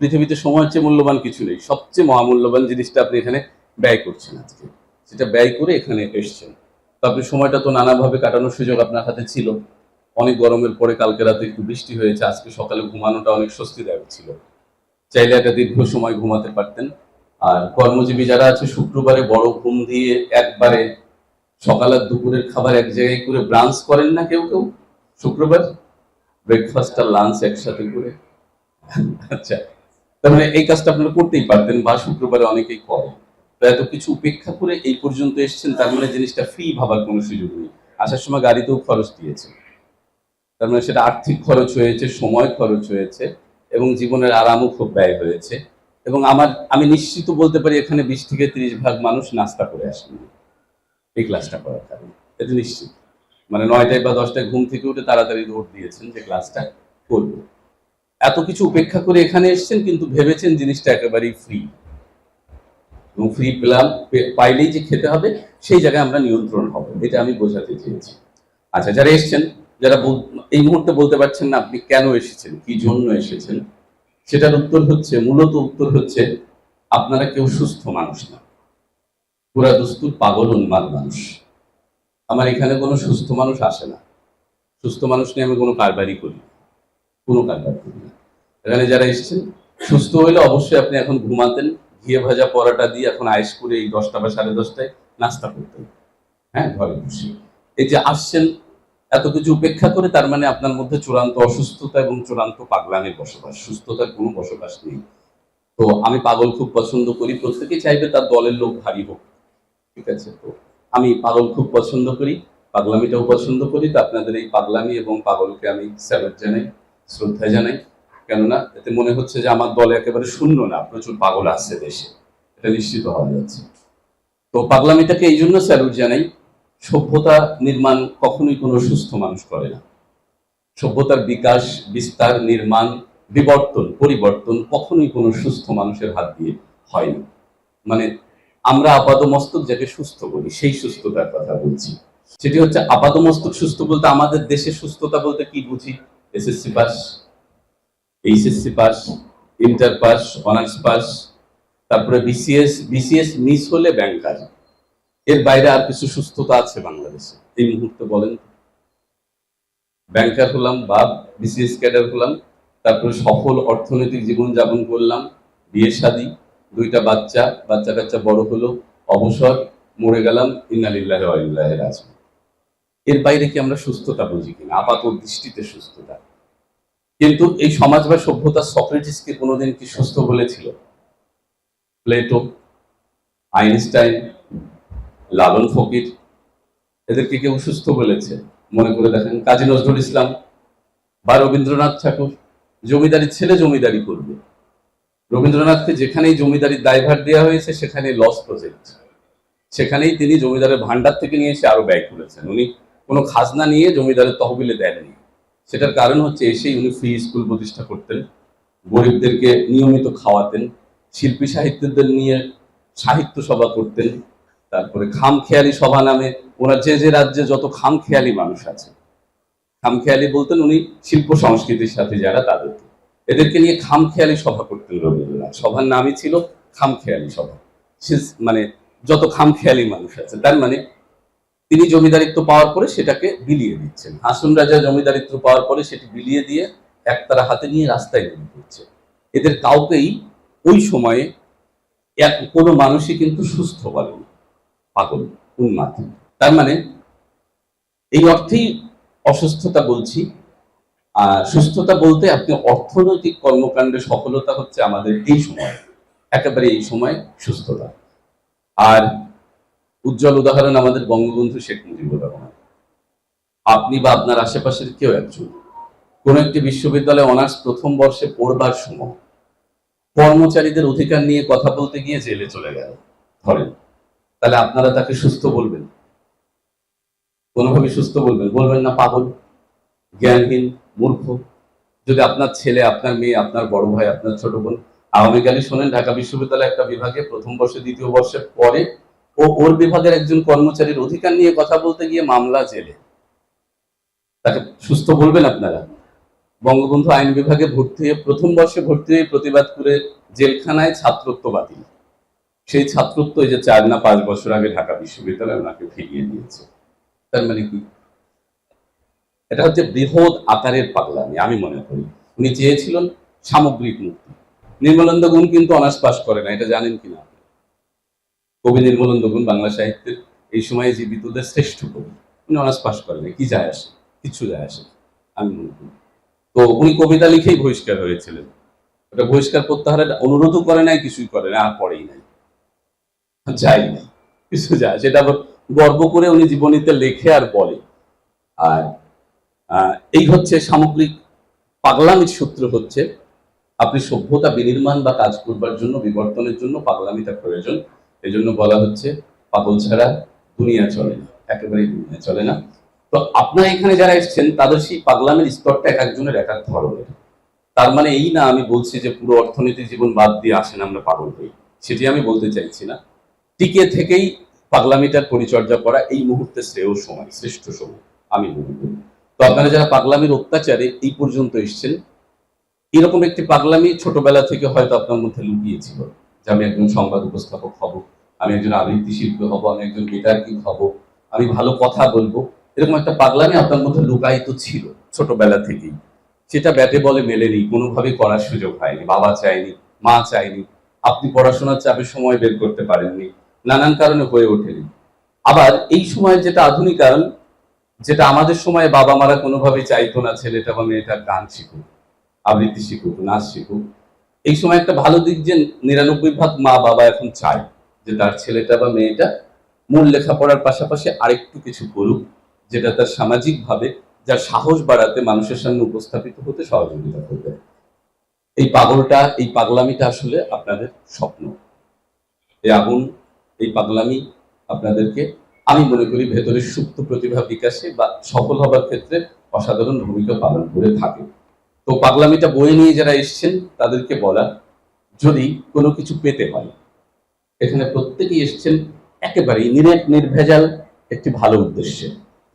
পৃথিবীতে সময়ের চেয়ে মূল্যবান কিছু নেই। সবচেয়ে মহামূল্যবান জিনিসটা আপনি এখানে ব্যয় করছেন আজকে। সেটা ব্যয় করে এখানে এসছেন। তো আপনি সময়টা তো নানাভাবে কাটানোর সুযোগ আপনার হাতে ছিল। অনেক গরমের পরে কালকে রাতে একটু বৃষ্টি হয়েছে, আজকে সকালে ঘুমানোটা অনেক স্বস্তিদায়ক ছিল। চাইলে একটা দীর্ঘ সময় ঘুমাতে পারতেন। আর কর্মজীবী যারা আছে, শুক্রবারে বড় ঘুম দিয়ে একবারে সকাল আর দুপুরের খাবার এক জায়গায় করে ব্রাঞ্চ করেন না কেউ কেউ? শুক্রবার? ব্রেকফাস্ট আর লাঞ্চ একসাথে করে? আচ্ছা তার মানে এই কাজটা আপনারা করতেই পারতেন বা শুক্রবারে অনেকেই করে তো এত কিছু উপেক্ষা করে এই পর্যন্ত এসেছেন, তার মানে জিনিসটা ফ্রি ভাবার কোনো সুযোগ নেই। আসার সময় গাড়িতেও খরচ দিয়েছে। তার মানে সেটা আর্থিক খরচ হয়েছে, সময় খরচ হয়েছে, এবং জীবনের আরামও খুব ব্যয় হয়েছে। এবং আমার, আমি নিশ্চিত বলতে পারি এখানে বিশ থেকে তিরিশ ভাগ মানুষ নাস্তা করে আসেনি। এই ক্লাসটা করার কারণে। এটা নিশ্চিত। মানে নয়টায় বা দশটায় ঘুম থেকে উঠে তাড়াতাড়ি দৌড় দিয়েছেন যে ক্লাসটা করব। এত কিছু উপেক্ষা করে এখানে এসেছেন, কিন্তু ভেবেছেন জিনিসটা একেবারেই ফ্রি এবং ফ্রি পেলাম পাইলেই যে খেতে হবে, সেই জায়গায় আমরা নিয়ন্ত্রণ হব, এটা আমি বোঝাতে চেয়েছি। আচ্ছা যারা এসেছেন, যারা এই মুহূর্তে বলতে পারছেন না আপনি কেন এসেছেন, কি জন্য এসেছেন, সেটার উত্তর হচ্ছে, মূলত উত্তর হচ্ছে, আপনারা কেউ সুস্থ মানুষ না। পুরা দুস্তুর পাগল উন্মাদ মানুষ। আমার এখানে কোনো সুস্থ মানুষ আসে না। সুস্থ মানুষ নিয়ে আমি কোনো কারবারই করি না। কোনো কারবার করি না এখানে যারা এসেছেন, সুস্থ হইলে অবশ্যই আপনি এখন ঘুমাতেন, ঘিয়ে ভাজা পরাটা দিয়ে এখন আইস করে এই দশটা বা সাড়ে দশটায় নাস্তা করতেন হ্যাঁ ঘরে বসে। এই যে আসছেন, এত কিছু উপেক্ষা করে তার মানে আপনার মধ্যে চূড়ান্ত অসুস্থতা এবং চূড়ান্ত পাগলামের বসবাস। সুস্থতার কোনো বসবাস নেই। তো আমি পাগল খুব পছন্দ করি প্রত্যেকে চাইবে তার দলের লোক ভারী হোক। ঠিক আছে, তো আমি পাগল খুব পছন্দ করি, পাগলামিটাও পছন্দ করি, তো আপনাদের এই পাগলামি এবং পাগলকে আমি স্যালুট জানাই। শ্রদ্ধা জানাই। কেননা এতে মনে হচ্ছে যে আমার দল একেবারে শূন্য না, প্রচুর পাগল আছে দেশে। এটা নিশ্চিত হওয়া যাচ্ছে। তো পাগলামিটাকে এই জন্য স্যালুট জানাই, সভ্যতা নির্মাণ কখনোই কোনো সুস্থ মানুষ করে না। সভ্যতার বিকাশ, বিস্তার, নির্মাণ, বিবর্তন, পরিবর্তন কখনোই কোনো সুস্থ মানুষের হাত দিয়ে হয় না। মানে আমরা আপাদমস্তক যাকে সুস্থ বলি, সেই সুস্থতার কথা বলছি। সেটি হচ্ছে আপাদমস্তক সুস্থ বলতে আমাদের দেশে সুস্থতা বলতে কি বুঝি? SSC pass HSC pass inter pass honours pass তারপরে বিসিএস বিসিএস মিস হলে ব্যাংকার এর বাইরে আর কিছু সুস্থতা আছে বাংলাদেশে? এই মুহূর্তে বলেন ব্যাংকার হলাম বা বিসিএস ক্যাডার হলাম, তারপরে সফল অর্থনৈতিক জীবন যাপন করলাম, বিয়ে শাদী, দুইটা বাচ্চা বাচ্চা কাচ্চা বড় হলো, অবসর, মরে গেলাম ইন্নালিল্লাহ রাজু এর বাইরে কি আমরা সুস্থতা বুঝি কিনা? আপাত দৃষ্টিতে সুস্থতা। কিন্তু এই সমাজ বা সভ্যতা সক্রেটিসকে কোনোদিন কি সুস্থ বলেছিল? প্লেটো, আইনস্টাইন, লালন ফকির, এদেরকে কেউ সুস্থ বলেছে? মনে করে দেখেন, কাজী নজরুল ইসলাম বা রবীন্দ্রনাথ ঠাকুর জমিদারি ছেলে জমিদারি করবে। রবীন্দ্রনাথকে যেখানেই জমিদারির দায়ভার দেওয়া হয়েছে সেখানে লস প্রজেক্ট সেখানেই তিনি জমিদারের ভান্ডার থেকে নিয়ে এসে আরও ব্যয় করেছেন। উনি কোনো খাজনা নিয়ে জমিদারের তহবিলে দেননি। সেটার কারণ হচ্ছে এসেই উনি ফ্রি স্কুল প্রতিষ্ঠা করতেন। গরিবদেরকে নিয়মিত খাওয়াতেন, শিল্পী সাহিত্যদের নিয়ে সাহিত্য সভা করতেন, তারপরে খামখেয়ালি সভা নামে ওনার যে যে রাজ্যে যত খামখেয়ালি মানুষ আছে। খামখেয়ালি বলতেন উনি শিল্প সংস্কৃতির সাথে যারা তাদেরকে এদেরকে নিয়ে খামখেয়ালি সভা করতেন রবীন্দ্রনাথ। সভার নামই ছিল খামখেয়ালি সভা। মানে যত খামখেয়ালি মানুষ আছে, তার মানে তিনি জমিদারিত্ব পাওয়ার পরে সেটাকে বিলিয়ে দিচ্ছেন। হাসুন রাজা জমিদারিত্ব পাওয়ার পরে সেটি বিলিয়ে দিয়ে একতারা হাতে নিয়ে রাস্তায় বেরিয়ে পড়ছে। এদের কাউকেই ওই সময়ে এক, কোনো মানুষই কিন্তু সুস্থ বলেন পাগল, উন্মাদ। তার মানে এই অর্থেই অসুস্থতা বলছি। আর সুস্থতা বলতে আপনি অর্থনৈতিক কর্মকাণ্ডে সফলতা হচ্ছে আমাদের এই সময়। একেবারে এই সময় সুস্থতা। আর উজ্জ্বল উদাহরণ আমাদের বঙ্গবন্ধু শেখ মুজিবুর রহমান। আপনি বা আপনার আশেপাশের কেউ একজন, কোন একটি বিশ্ববিদ্যালয়ে অনার্স প্রথম বর্ষে পড়বার সময় কর্মচারীদের অধিকার নিয়ে কথা বলতে গিয়ে জেলে চলে গেল, ধরেন। তাহলে আপনারা তাকে সুস্থ বলবেন? কোনোভাবে সুস্থ বলবেন? বলবেন না পাগল, জ্ঞানহীন, মূর্খ। যদি আপনার ছেলে, আপনার মেয়ে, আপনার বড় ভাই, আপনার ছোট বোন, আগামীকালই শোনেন, ঢাকা বিশ্ববিদ্যালয় একটা বিভাগে প্রথম বর্ষে, দ্বিতীয় বর্ষের পরে ও ওর বিভাগের একজন কর্মচারীর অধিকার নিয়ে কথা বলতে গিয়ে মামলা জেলে। তাকে সুস্থ বলবেন আপনারা? বঙ্গবন্ধু আইন বিভাগে ভর্তি হয়ে প্রথম বর্ষে ভর্তি হয়ে প্রতিবাদ করে জেলখানায় ছাত্রত্ব বাতিল। সেই ছাত্রত্ব এই যে চার না পাঁচ বছর আগে ঢাকা বিশ্ববিদ্যালয় ওনাকে ফিরিয়ে দিয়েছে। তার মানে কি? এটা হচ্ছে বৃহৎ আকারের পাগলামি, আমি মনে করি। উনি চেয়েছিলেন সামগ্রিক মুক্তি। নির্মলানন্দ গুণ কিন্তু অনার্স পাস করে না, এটা জানেন কিনা? কবি নির্মলানন্দ গুণ বাংলা সাহিত্যের এই সময়ে জীবিতদের শ্রেষ্ঠ কবি। উনি অনার্স পাস করেন। কি যায় আসে? কিচ্ছু যায় আসে আমি মনে করি। তো উনি কবিতা লিখেই বহিষ্কার হয়েছিলেন। ওটা বহিষ্কার প্রত্যাহারের অনুরোধও করে নাই, কিছুই করে না আর পড়েই নাই। যাই নাই, কিছু যায় সেটা গর্ব করে উনি জীবনীতে লেখে আর বলে। আর এই হচ্ছে সামগ্রিক পাগলামির সূত্র হচ্ছে, আপনি সভ্যতা বিনির্মাণ বা কাজ করবার জন্য, বিবর্তনের জন্য পাগলামিটা প্রয়োজন। এই জন্য বলা হচ্ছে পাগল ছাড়া দুনিয়া চলে না, একেবারেই দুনিয়া চলে না। তো আপনারা এখানে যারা এসেছেন, তাদের সেই পাগলামের স্তরটা এক একজনের এক এক ধরনের। তার মানে এই না আমি বলছি যে পুরো অর্থনীতি জীবন বাদ দিয়ে আসেন আমরা পাগল হই, সেটি আমি বলতে চাইছি না। টিকে থেকেই পাগলামিটার পরিচর্যা করা এই মুহূর্তে শ্রেয় সময়, শ্রেষ্ঠ সময়, আমি মনে করি। তো আপনারা যারা পাগলামির অত্যাচারে এই পর্যন্ত এসেছেন, এরকম একটি পাগলামি ছোটবেলা থেকে হয়তো আপনার মধ্যে লুকিয়েছিল, যে আমি একজন সংবাদ উপস্থাপক হব। আমি একজন আবৃত্তি শিল্পী হব, আমি একজন বিতার্কিক হব, আমি ভালো কথা বলব। এরকম একটা পাগলামি আপনার মধ্যে লুকায়িত ছিল ছোটবেলা থেকেই। সেটা ব্যাটে বলে মেলেনি কোনোভাবে করার সুযোগ হয়নি, বাবা চায়নি, মা চায়নি, আপনি পড়াশোনার চাপে সময় বের করতে পারেননি, নানান কারণে হয়ে ওঠেনি। আবার এই সময় যেটা আধুনিকায়ন, যেটা আমাদের সময় বাবা মারা কোনোভাবেই চাইতো না, ছেলেটা বা মেয়েটা গান শিখুক, আবৃত্তি শিখুক, নাচ শিখুক। এই সময় একটা ভালো দিক যে নিরানব্বই ভাগ মা বাবা এখন চায়। যে তার ছেলেটা বা মেয়েটা মূল লেখাপড়ার পাশাপাশি আরেকটু কিছু করুক, যেটা তার সামাজিকভাবে যার সাহস বাড়াতে মানুষের সামনে উপস্থাপিত হতে সহযোগিতা করবে। এই পাগলটা, এই পাগলামিটা আসলে আপনাদের স্বপ্ন। এই আগুন, এই পাগলামি আপনাদেরকে, আমি মনে করি ভেতরের সুপ্ত প্রতিভা বিকাশে বা সফল হবার ক্ষেত্রে অসাধারণ ভূমিকা পালন করে থাকে। তো পাগলামিটা বয়ে নিয়ে যারা এসছেন, তাদেরকে বলা, যদি কোনো কিছু পেতে হয় এখানে প্রত্যেকেই এসছেন একেবারেই নিরেট, নির্ভেজাল, একটি ভালো উদ্দেশ্যে।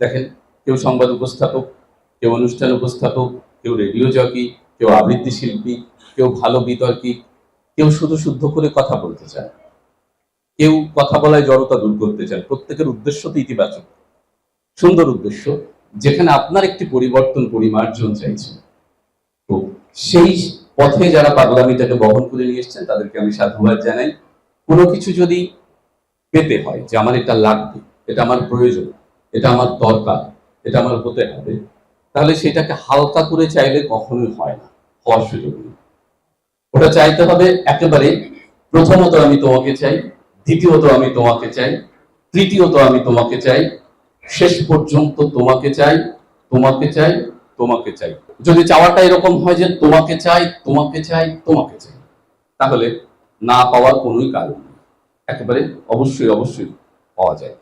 দেখেন, কেউ সংবাদ উপস্থাপক, কেউ অনুষ্ঠান উপস্থাপক, কেউ রেডিও জকি, কেউ আবৃত্তি শিল্পী, কেউ ভালো বিতর্কিক কেউ শুধু শুদ্ধ করে কথা বলতে চায় কেউ কথা বলায় জড়তা দূর করতে চান। প্রত্যেকের উদ্দেশ্য তো ইতিবাচক। সুন্দর উদ্দেশ্য, যেখানে আপনার একটি পরিবর্তন, পরিমার্জন চাইছেন। তো সেই পথে যারা পাগলামিটাকে বহন করে নিয়ে এসছেন, তাদেরকে আমি সাধুবাদ জানাই। কোনো কিছু যদি পেতে হয় যে আমার এটা লাগবে, এটা আমার প্রয়োজন, এটা আমার দরকার, এটা আমার হতে হবে, তাহলে সেটাকে হালকা করে চাইলে কখনোই হয় না, হওয়ার সুযোগ নেই। ওটা চাইতে হবে একেবারে প্রথমত আমি তোমাকে চাই, দ্বিতীয়ত আমি তোমাকে চাই, তৃতীয়ত আমি তোমাকে চাই, শেষ পর্যন্ত তোমাকে চাই তোমাকে চাই তোমাকে চাই। যদি চাওয়াটা এরকম হয় যে তোমাকে চাই তোমাকে চাই তোমাকে চাই, তাহলে না পাওয়ার কোনোই কারণ একেবারে অবশ্যই অবশ্যই পাওয়া যায়।